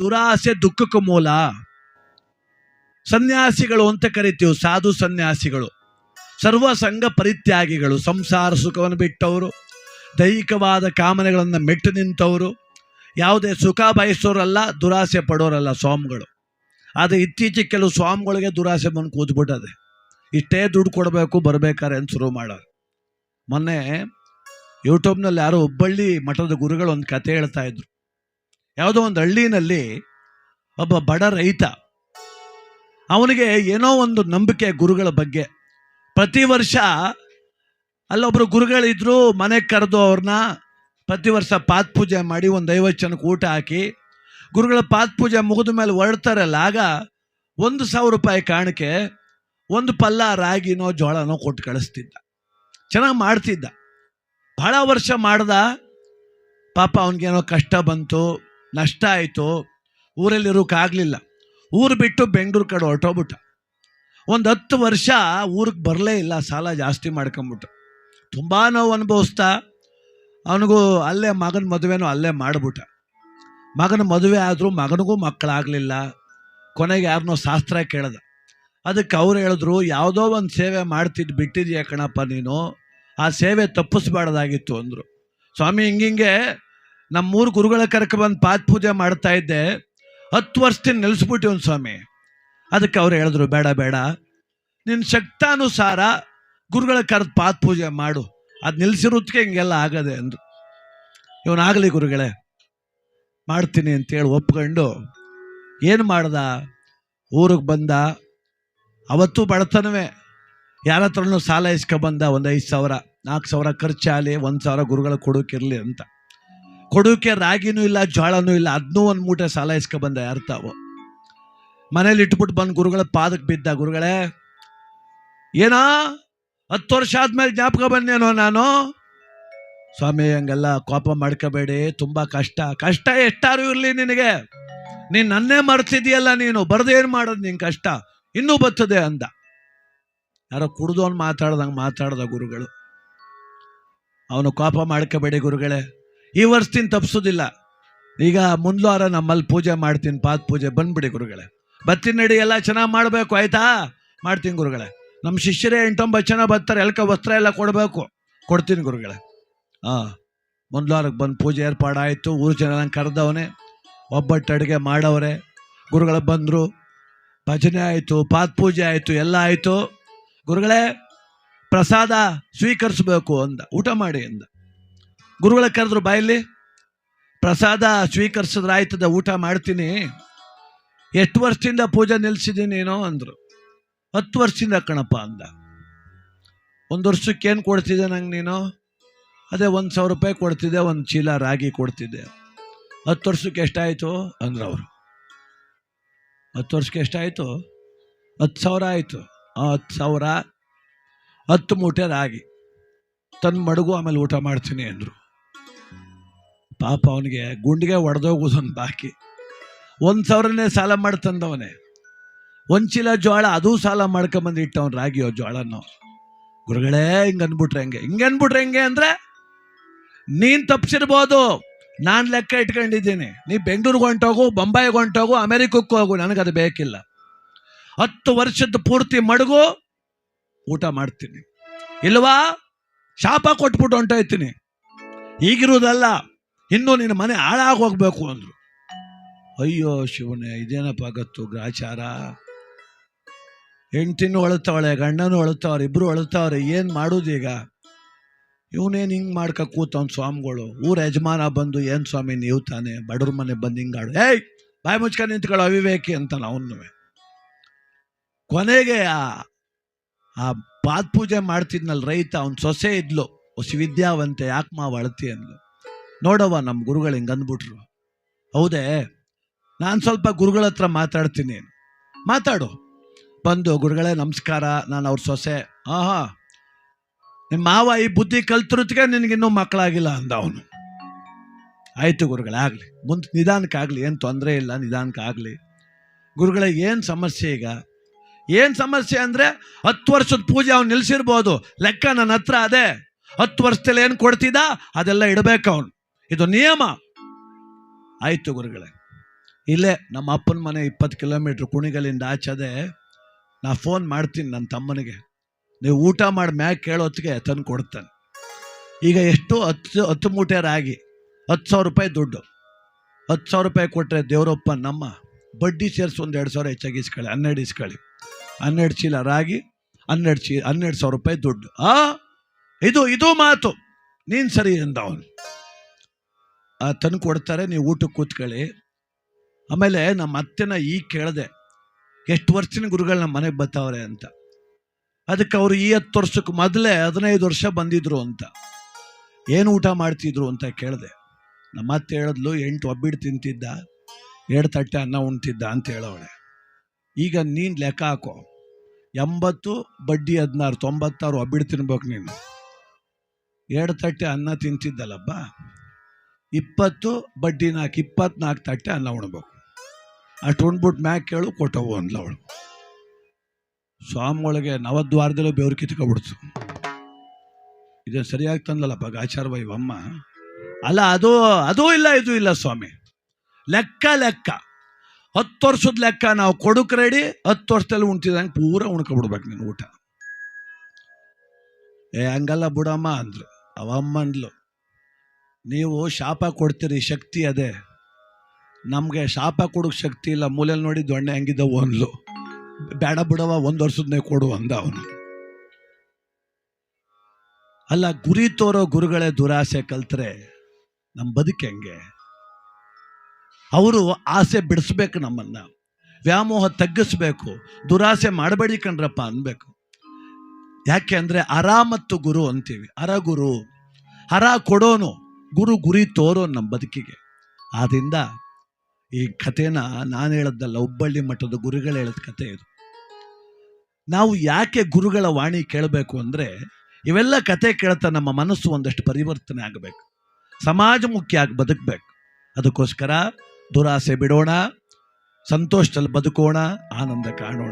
ದುರಾಸೆ, ದುಃಖಕ್ಕೆ ಮೂಲ. ಸನ್ಯಾಸಿಗಳು ಅಂತ ಕರಿತೀವಿ, ಸಾಧು ಸನ್ಯಾಸಿಗಳು. ಸರ್ವ ಸಂಘ ಪರಿತ್ಯಾಗಿಗಳು, ಸಂಸಾರ ಸುಖವನ್ನು ಬಿಟ್ಟವರು, ದೈಹಿಕವಾದ ಕಾಮನೆಗಳನ್ನು ಮೆಟ್ಟು ನಿಂತವರು. ಯಾವುದೇ ಸುಖ ಬಯಸೋರಲ್ಲ, ದುರಾಸೆ ಪಡೋರಲ್ಲ ಸ್ವಾಮಿಗಳು. ಆದರೆ ಇತ್ತೀಚೆಗೆ ಕೆಲವು ಸ್ವಾಮಿಗಳಿಗೆ ದುರಾಸೆ ಬಂದು ಕೂತ್ಬಿಟ್ಟದೆ. ಇಷ್ಟೇ ದುಡ್ಡು ಕೊಡಬೇಕು ಬರಬೇಕಾರೆ ಅಂತ ಶುರು ಮಾಡೋರು ಮೊನ್ನೆ ಯೂಟ್ಯೂಬ್ನಲ್ಲಿ ಯಾರೋ ಹುಬ್ಬಳ್ಳಿ ಮಠದ ಗುರುಗಳು ಒಂದು ಕತೆ ಹೇಳ್ತಾ ಇದ್ರು. ಯಾವುದೋ ಒಂದು ಹಳ್ಳಿನಲ್ಲಿ ಒಬ್ಬ ಬಡ ರೈತ, ಅವನಿಗೆ ಏನೋ ಒಂದು ನಂಬಿಕೆ ಗುರುಗಳ ಬಗ್ಗೆ. ಪ್ರತಿ ವರ್ಷ ಅಲ್ಲೊಬ್ರು ಗುರುಗಳಿದ್ರು ಮನೆಗೆ ಕರೆದು ಅವ್ರನ್ನ ಪ್ರತಿ ವರ್ಷ ಪಾತ್ ಪೂಜೆ ಮಾಡಿ ಒಂದು ಐವತ್ತು ಜನಕ್ಕೆ ಊಟ ಹಾಕಿ, ಗುರುಗಳ ಪಾತ್ ಪೂಜೆ ಮುಗಿದ ಮೇಲೆ ಹೊರಡ್ತಾರಲ್ಲ, ಆಗ ಒಂದು ಸಾವಿರ ರೂಪಾಯಿ ಕಾಣಿಕೆ ಒಂದು ಪಲ್ಲ ರಾಗಿನೋ ಜೋಳನೋ ಕೊಟ್ಟು ಕಳಿಸ್ತಿದ್ದ. ಚೆನ್ನಾಗಿ ಮಾಡ್ತಿದ್ದ. ಬಹಳ ವರ್ಷ ಮಾಡ್ದ. ಪಾಪ ಅವನಿಗೇನೋ ಕಷ್ಟ ಬಂತು. ನಷ್ಟ ಆಯಿತು ಊರಲ್ಲಿರೋಕ್ಕಾಗಲಿಲ್ಲ ಊರು ಬಿಟ್ಟು ಬೆಂಗಳೂರು ಕಡೆ ಹೊರಟೋಗ್ಬಿಟ್ಟ. ಒಂದು ಹತ್ತು ವರ್ಷ ಊರಿಗೆ ಬರಲೇ ಇಲ್ಲ, ಸಾಲ ಜಾಸ್ತಿ ಮಾಡ್ಕೊಂಬಿಟ್ಟು. ತುಂಬ ನೋವು ಅನುಭವಿಸ್ತಾ, ಅವನಿಗೂ ಅಲ್ಲೇ ಮಗನ ಮದುವೆನೂ ಅಲ್ಲೇ ಮಾಡಿಬಿಟ್ಟ. ಮಗನ ಮದುವೆ ಆದರೂ ಮಗನಿಗೂ ಮಕ್ಕಳಾಗಲಿಲ್ಲ. ಕೊನೆಗೆ ಯಾರನ್ನೋ ಶಾಸ್ತ್ರ ಕೇಳ್ದ. ಅದಕ್ಕೆ ಅವ್ರು ಹೇಳಿದ್ರು, ಯಾವುದೋ ಒಂದು ಸೇವೆ ಮಾಡ್ತಿದ್ದು ಬಿಟ್ಟಿದ್ಯಾ ಕಣಪ್ಪ ನೀನು? ಆ ಸೇವೆ ತಪ್ಪಿಸ್ಬಾರ್ದಾಗಿತ್ತು ಅಂದರು. ಸ್ವಾಮಿ ಹಿಂಗಿಂಗೆ ನಮ್ಮೂರು ಗುರುಗಳ ಕರ್ಕ ಬಂದು ಪಾತ್ ಪೂಜೆ ಮಾಡ್ತಾ ಇದ್ದೆ. ಹತ್ತು ವರ್ಷದಿಂದ ನಿಲ್ಲಿಸ್ಬಿಟ್ಟಿವ್ನು ಸ್ವಾಮಿ. ಅದಕ್ಕೆ ಅವ್ರು ಹೇಳಿದ್ರು, ಬೇಡ ಬೇಡ. ನಿನ್ನ ಶಕ್ತಾನುಸಾರ ಗುರುಗಳ ಕರೆದು ಪಾದ ಪೂಜೆ ಮಾಡು. ಅದು ನಿಲ್ಸಿರೋದಕ್ಕೆ ಹಿಂಗೆಲ್ಲ ಆಗದೆ, ಅಂದರು. ಇವನಾಗಲಿ ಗುರುಗಳೇ, ಮಾಡ್ತೀನಿ ಅಂತೇಳಿ ಒಪ್ಕೊಂಡು ಏನು ಮಾಡ್ದ? ಊರಿಗೆ ಬಂದ. ಅವತ್ತು ಬಡತನವೇ. ಯಾರ ಹತ್ರನೂ ಸಾಲ ಇಸ್ಕೊಬಂದ ಒಂದು ಐದು ಸಾವಿರ ನಾಲ್ಕು ಸಾವಿರ ಖರ್ಚಾಗಲಿ ಒಂದು ಸಾವಿರ ಗುರುಗಳ ಕೊಡೋಕಿರಲಿ ಅಂತ. ಕೊಡೋಕೆ ರಾಗಿನೂ ಇಲ್ಲ ಜೋಳನೂ ಇಲ್ಲ ಅದನ್ನೂ ಒಂದು ಮೂಟೆ ಸಾಲ ಇಸ್ಕೊಬಂದ ಯಾರು ತಾವು ಮನೇಲಿ ಇಟ್ಬಿಟ್ಟು ಬಂದು ಗುರುಗಳ ಪಾದಕ್ಕೆ ಬಿದ್ದ, ಗುರುಗಳೇ, ಏನೋ ಹತ್ತು ವರ್ಷ ಆದ್ಮೇಲೆ ಜ್ಞಾಪಕ ಬಂದೇನೋ ನಾನು? ಸ್ವಾಮಿ, ಹಂಗೆಲ್ಲ ಕೋಪ ಮಾಡ್ಕೋಬೇಡಿ, ತುಂಬ ಕಷ್ಟ. ಕಷ್ಟ ಎಷ್ಟಾರು ಇರಲಿ ನಿನಗೆ. ನೀನು ನನ್ನೇ ಮರ್ತಿದ್ಯಲ್ಲ ನೀನು ಬರ್ದೇನು ಮಾಡೋದು ನಿನ್ ಕಷ್ಟ? ಇನ್ನೂ ಬರ್ತದೆ ಅಂದ. ಯಾರೋ ಕುಡ್ದವನು ಮಾತಾಡ್ದಂಗೆ ಮಾತಾಡ್ದ ಗುರುಗಳು. ಅವನು ಕೋಪ ಮಾಡ್ಕೋಬೇಡಿ ಗುರುಗಳೇ. ಈ ವರ್ಷದಿಂದ ತಪ್ಪಿಸೋದಿಲ್ಲ. ಈಗ ಮುಂದ್ವಾರ ನಮ್ಮಲ್ಲಿ ಪೂಜೆ ಮಾಡ್ತೀನಿ ಪಾತ್ ಪೂಜೆ ಬಂದ್ಬಿಡಿ ಗುರುಗಳೇ. ಬತ್ತಿನಡಿ ನಡಿ, ಎಲ್ಲ ಚೆನ್ನಾಗಿ ಮಾಡಬೇಕು, ಆಯ್ತಾ? ಮಾಡ್ತೀನಿ ಗುರುಗಳೇ. ನಮ್ಮ ಶಿಷ್ಯರೇ ಎಂಟೊಂಬತ್ತು ಜನ ಬರ್ತಾರೆ, ಎಲ್ಕ ವಸ್ತ್ರ ಎಲ್ಲ ಕೊಡಬೇಕು. ಕೊಡ್ತೀನಿ ಗುರುಗಳೇ. ಹಾಂ ಮುಂದ್ವಾರಕ್ಕೆ ಬಂದು ಪೂಜೆ ಏರ್ಪಾಡಾಯಿತು, ಊರು ಜನ ಕರೆದವನೇ, ಒಬ್ಬಟ್ಟು ಅಡುಗೆ ಮಾಡವ್ರೆ. ಗುರುಗಳ ಬಂದರು, ಭಜನೆ ಆಯಿತು ಪಾತ್ ಪೂಜೆ ಆಯಿತು, ಎಲ್ಲ ಆಯಿತು. ಗುರುಗಳೇ, ಪ್ರಸಾದ ಸ್ವೀಕರಿಸ್ಬೇಕು ಅಂದ, ಊಟ ಮಾಡಿ ಅಂದ. ಗುರುಗಳ ಕರೆದ್ರು ಬಾಯಲ್ಲಿ, ಪ್ರಸಾದ ಸ್ವೀಕರಿಸಿದ್ರೆ ಆಯ್ತದ ಊಟ ಮಾಡ್ತೀನಿ. ಎಷ್ಟು ವರ್ಷದಿಂದ ಪೂಜೆ ನಿಲ್ಸಿದ್ದೀನಿ ನೀನು ಅಂದರು. ಹತ್ತು ವರ್ಷದಿಂದ ಕಣಪ್ಪ ಅಂದ. ಒಂದು ವರ್ಷಕ್ಕೆ ಏನು ಕೊಡ್ತಿದ್ದೆ ನಂಗೆ ನೀನು? ಅದೇ ಒಂದು ಸಾವಿರ ರೂಪಾಯಿ ಕೊಡ್ತಿದ್ದೆ, ಒಂದು ಚೀಲ ರಾಗಿ ಕೊಡ್ತಿದ್ದೆ. ಹತ್ತು ವರ್ಷಕ್ಕೆ ಎಷ್ಟಾಯಿತು? ಅಂದ್ರೆ ಅವರು. ಹತ್ತು ವರ್ಷಕ್ಕೆ ಎಷ್ಟಾಯಿತು? ಹತ್ತು ಸಾವಿರ ಆಯಿತು. ಆ ಹತ್ತು ಸಾವಿರ, ಹತ್ತು ಮೂಟೆ ರಾಗಿ. ತನ್ನ ಮಡಗು, ಆಮೇಲೆ ಊಟ ಮಾಡ್ತೀನಿ, ಅಂದರು. ಪಾಪ ಅವನಿಗೆ ಗುಂಡಿಗೆ ಒಡೆದೋಗೋದೊಂದು ಬಾಕಿ. ಒಂದು ಸಾವಿರನೇ ಸಾಲ ಮಾಡಿ ತಂದವನೇ ಒಂದು ಚೀಲ ಜೋಳ ಅದೂ ಸಾಲ ಮಾಡ್ಕೊಂಬಂದು ಇಟ್ಟವನು ರಾಗಿಯೋ ಜೋಳನೋ ಗುರುಗಳೇ, ಹಿಂಗೆ ಅಂದ್ಬಿಟ್ರೆ ಹೆಂಗೆ? ಹಿಂಗೆ ಅಂದ್ಬಿಟ್ರೆ ಹೆಂಗೆ ಅಂದರೆ, ನೀನು ತಪ್ಪಿಸಿರ್ಬೋದು, ನಾನು ಲೆಕ್ಕ ಇಟ್ಕೊಂಡಿದ್ದೀನಿ. ನೀ ಬೆಂಗಳೂರಿಗೆ ಹೊಂಟೋಗು ಬೊಂಬಾಯಿಗೆ ಹೊಂಟೋಗು, ಅಮೆರಿಕಕ್ಕೆ ಹೋಗು, ನನಗದು ಬೇಕಿಲ್ಲ. ಹತ್ತು ವರ್ಷದ ಪೂರ್ತಿ ಮಡಗು, ಊಟ ಮಾಡ್ತೀನಿ. ಇಲ್ವಾ? ಶಾಪ ಕೊಟ್ಬಿಟ್ಟು ಹೊಂಟೋಯ್ತೀನಿ. ಈಗಿರುವುದಲ್ಲ ಇನ್ನೂ ನಿನ್ನ ಮನೆ ಹಾಳಾಗಿ ಹೋಗ್ಬೇಕು ಅಂದರು. ಅಯ್ಯೋ ಶಿವನೇ, ಇದೇನಪ್ಪ ಗೊತ್ತು, ಗ್ರಾಚಾರ? ಹೆಂಡ್ತಿನೂ ಅಳುತ್ತವಳೆ ಗಂಡನೂ ಅಳುತ್ತವ್ರೆ ಇಬ್ಬರು ಅಳುತ್ತವ್ರೆ, ಏನು ಮಾಡೋದು ಈಗ? ಇವನೇನು ಹಿಂಗೆ ಮಾಡ್ಕ ಕೂತವ್ನು ಸ್ವಾಮಿಗಳು? ಊರ ಯಜಮಾನ ಬಂದು ಏನು ಸ್ವಾಮಿ, ನೀವು ತಾನೆ? ಬಡವ್ರ ಮನೆ ಬಂದು ಹಿಂಗಾಡು ಏಯ್, ಬಾಯಿ ಮುಚ್ಕೊಂಡು ನಿಂತ್ಕೊಳ್ಳೋ ಅವಿವೇಕಿ ಅಂತಾನೆ ಅವನು ಕೊನೆಗೆ ಆ ಆ ಪಾದ್ ಪೂಜೆ ಮಾಡ್ತಿದ್ನಲ್ಲ ರೈತ, ಅವ್ನ ಸೊಸೆ ಇದ್ಲು ಹೊಸ ವಿದ್ಯಾವಂತೆ ಯಾಕೆ ಮಾವ ಅಳತಿ ಅಂದ್ಲು. ನೋಡವ್ವ ನಮ್ಮ ಗುರುಗಳು ಹಿಂಗೆ ಅಂದ್ಬಿಟ್ರು. ಹೌದೇ? ನಾನು ಸ್ವಲ್ಪ ಗುರುಗಳ ಹತ್ರ ಮಾತಾಡ್ತೀನಿ. ಮಾತಾಡು. ಬಂದು ಗುರುಗಳೇ ನಮಸ್ಕಾರ, ನಾನು ಅವ್ರ ಸೊಸೆ. ಆಹಾ. ನಿಮ್ಮ ಮಾವ ಈ ಬುದ್ಧಿ ಕಲ್ತಿರೋದಕ್ಕೆ ನಿನಗಿನ್ನೂ ಮಕ್ಕಳಾಗಿಲ್ಲ ಅಂದ ಅವನು ಆಯಿತು ಗುರುಗಳೇ, ಆಗಲಿ. ಮುಂದೆ ನಿಧಾನಕ್ಕಾಗಲಿ ಏನು ತೊಂದರೆ ಇಲ್ಲ ನಿಧಾನಕ್ಕಾಗಲಿ ಗುರುಗಳಿಗೆ ಏನು ಸಮಸ್ಯೆ ಈಗ? ಏನು ಸಮಸ್ಯೆ ಅಂದರೆ ಹತ್ತು ವರ್ಷದ ಪೂಜೆ ಅವ್ನು ನಿಲ್ಸಿರ್ಬೋದು. ಲೆಕ್ಕ ನನ್ನ ಹತ್ರ ಅದೇ. ಹತ್ತು ವರ್ಷದಲ್ಲಿ ಏನು ಕೊಡ್ತಿದ್ದ? ಅದೆಲ್ಲ ಇಡಬೇಕು ಅವನು ಇದು ನಿಯಮ. ಆಯಿತು ಗುರುಗಳೇ. ಇಲ್ಲೇ ನಮ್ಮ ಅಪ್ಪನ ಮನೆ ಇಪ್ಪತ್ತು ಕಿಲೋಮೀಟ್ರ್ ಕುಣಿಗಲಿಂದ ಆಚದೆ ನಾ ಫೋನ್ ಮಾಡ್ತೀನಿ ನನ್ನ ತಮ್ಮನಿಗೆ. ನೀವು ಊಟ ಮಾಡಿ ಮ್ಯಾಗ ಕೇಳೋತ್ತಿಗೆ ತಂದು ಕೊಡ್ತಾನೆ. ಈಗ ಎಷ್ಟು ಹತ್ತು ಹತ್ತು ಮೂಟೆ ರಾಗಿ ಹತ್ತು ಸಾವಿರ ರೂಪಾಯಿ ದುಡ್ಡು. ಹತ್ತು ಸಾವಿರ ರೂಪಾಯಿ ಕೊಟ್ಟರೆ ದೇವರಪ್ಪ ನಮ್ಮ ಬಡ್ಡಿ ಸೇರಿಸಿ ಒಂದು ಎರಡು ಸಾವಿರ ಹೆಚ್ಚಾಗಿ ಇಸ್ಕೊಳ್ಳಿ, ಹನ್ನೆರಡು ಇಸ್ಕೊಳ್ಳಿ. ಹನ್ನೆರಡು ಚೀಲ ರಾಗಿ, ಹನ್ನೆರಡು ಚೀಲ ಹನ್ನೆರಡು ಸಾವಿರ ರೂಪಾಯಿ ದುಡ್ಡು. ಆ? ಇದು ಇದು ಮಾತು. ನೀನು ಸರಿ ಎಂದ ತಂದು ಕೊಡ್ತಾರೆ ನೀವು ಊಟಕ್ಕೆ ಕೂತ್ಕೊಳ್ಳಿ. ಆಮೇಲೆ ನಮ್ಮ ಅತ್ತೆನ ಈಗ ಕೇಳಿದೆ, ಎಷ್ಟು ವರ್ಷದ ಗುರುಗಳು ನಮ್ಮ ಮನೆಗೆ ಬರ್ತಾವ್ರೆ ಅಂತ. ಅದಕ್ಕೆ ಅವರು ಈ ಹತ್ತು ವರ್ಷಕ್ಕೆ ಮೊದಲೇ ಹದಿನೈದು ವರ್ಷ ಬಂದಿದ್ರು ಅಂತ. ಏನು ಊಟ ಮಾಡ್ತಿದ್ರು? ಅಂತ ಕೇಳಿದೆ. ನಮ್ಮ ಅತ್ತೆ ಹೇಳಿದ್ಲು, ಎಂಟು ಒಬ್ಬಿಟ್ಟು ತಿಂತಿದ್ದ, ಎರಡು ತಟ್ಟೆ ಅನ್ನ ಉಣ್ತಿದ್ದ, ಅಂತ ಹೇಳವಳೆ. ಈಗ ನೀನು ಲೆಕ್ಕ ಹಾಕೋ. ಎಂಬತ್ತು, ಬಡ್ಡಿ ಹದಿನಾರು, ತೊಂಬತ್ತಾರು ಒಬ್ಬಿಟ್ಟು ತಿನ್ಬೇಕು ನೀನು. ಎರಡು ತಟ್ಟೆ ಅನ್ನ ತಿಂತಿದ್ದಲ್ಲಪ್ಪ ಇಪ್ಪತ್ತು ಬಡ್ಡಿ ನಾಲ್ಕು, ಇಪ್ಪತ್ನಾಲ್ಕು ತಟ್ಟೆ ಅನ್ನ ಉಣ್ಬೇಕು. ಅಷ್ಟು ಉಣ್ಬಿಟ್ಟು ಮ್ಯಾಕ್ ಕೇಳು, ಕೊಟ್ಟವು ಅಂದ್ಲ ಅವಳು. ಸ್ವಾಮಿಗಳಿಗೆ ನವದ್ವಾರದಲ್ಲೂ ಬೆವ್ರು ಕಿತ್ಕೊಬಿಡ್ತು ಇದನ್ನು ಸರಿಯಾಗಿ ತಂದಲ್ಲಪ್ಪ ಗಾಚಾರ ಅಮ್ಮ. ಅಲ್ಲ, ಅದು, ಅದೂ ಇಲ್ಲ, ಇದು ಇಲ್ಲ ಸ್ವಾಮಿ. ಲೆಕ್ಕ ಲೆಕ್ಕ. ಹತ್ತು ವರ್ಷದ ಲೆಕ್ಕ, ನಾವು ಕೊಡಕ್ಕೆ ರೆಡಿ ಹತ್ತು ವರ್ಷದಲ್ಲಿ ಉಣ್ತಿದಂಗೆ ಪೂರ ಉಣ್ಕೊಬಿಡ್ಬೇಕು ನೀನು ಊಟ. ಏ, ಹಂಗಲ್ಲ ಬಿಡಮ್ಮ ಅಂದ್ರು. ಅವಮ್ಮ ಅಂದ್ಲು. ನೀವು ಶಾಪ ಕೊಡ್ತೀರಿ, ಶಕ್ತಿ ಅದೇ. ನಮಗೆ ಶಾಪ ಕೊಡೋಕೆ ಶಕ್ತಿ ಇಲ್ಲ. ಮೂಲೆಯಲ್ಲಿ ನೋಡಿ ದೊಣ್ಣೆ ಹಂಗಿದ್ದ ಒಂದ್ಲು. ಬೇಡ ಬಿಡವ ಒಂದು ವರ್ಷದನ್ನೇ ಕೊಡು ಅಂದ ಅವನು. ಅಲ್ಲ, ಗುರಿ ತೋರೋ ಗುರುಗಳೇ ದುರಾಸೆ ಕಲ್ತ್ರೆ ನಮ್ಮ ಬದುಕು ಹೆಂಗೆ? ಅವರು ಆಸೆ ಬಿಡಿಸ್ಬೇಕು ನಮ್ಮನ್ನ. ವ್ಯಾಮೋಹ ತಗ್ಗಿಸ್ಬೇಕು. ದುರಾಸೆ ಮಾಡಬೇಡಿ ಕಣ್ರಪ್ಪ ಅನ್ಬೇಕು. ಯಾಕೆ ಅಂದ್ರೆ ಅರ ಮತ್ತು ಗುರು ಅಂತೀವಿ. ಅರ ಗುರು ಹರ ಕೊಡೋನು. ಗುರು ಗುರಿ ತೋರೋ ನಮ್ಮ ಬದುಕಿಗೆ. ಆದ್ರಿಂದ ಈ ಕಥೆನ ನಾನು ಹೇಳದ್ದಲ್ಲ ಹುಬ್ಬಳ್ಳಿ ಮಠದ ಗುರುಗಳು ಹೇಳಿದ ಕಥೆ ಇದು. ನಾವು ಯಾಕೆ ಗುರುಗಳ ವಾಣಿ ಕೇಳಬೇಕು ಅಂದರೆ, ಇವೆಲ್ಲ ಕತೆ ಕೇಳ್ತಾ ನಮ್ಮ ಮನಸ್ಸು ಒಂದಷ್ಟು ಪರಿವರ್ತನೆ ಆಗಬೇಕು. ಸಮಾಜಮುಖಿಯಾಗಿ ಬದುಕಬೇಕು. ಅದಕ್ಕೋಸ್ಕರ ದುರಾಸೆ ಬಿಡೋಣ, ಸಂತೋಷದಲ್ಲಿ ಬದುಕೋಣ, ಆನಂದ ಕಾಣೋಣ.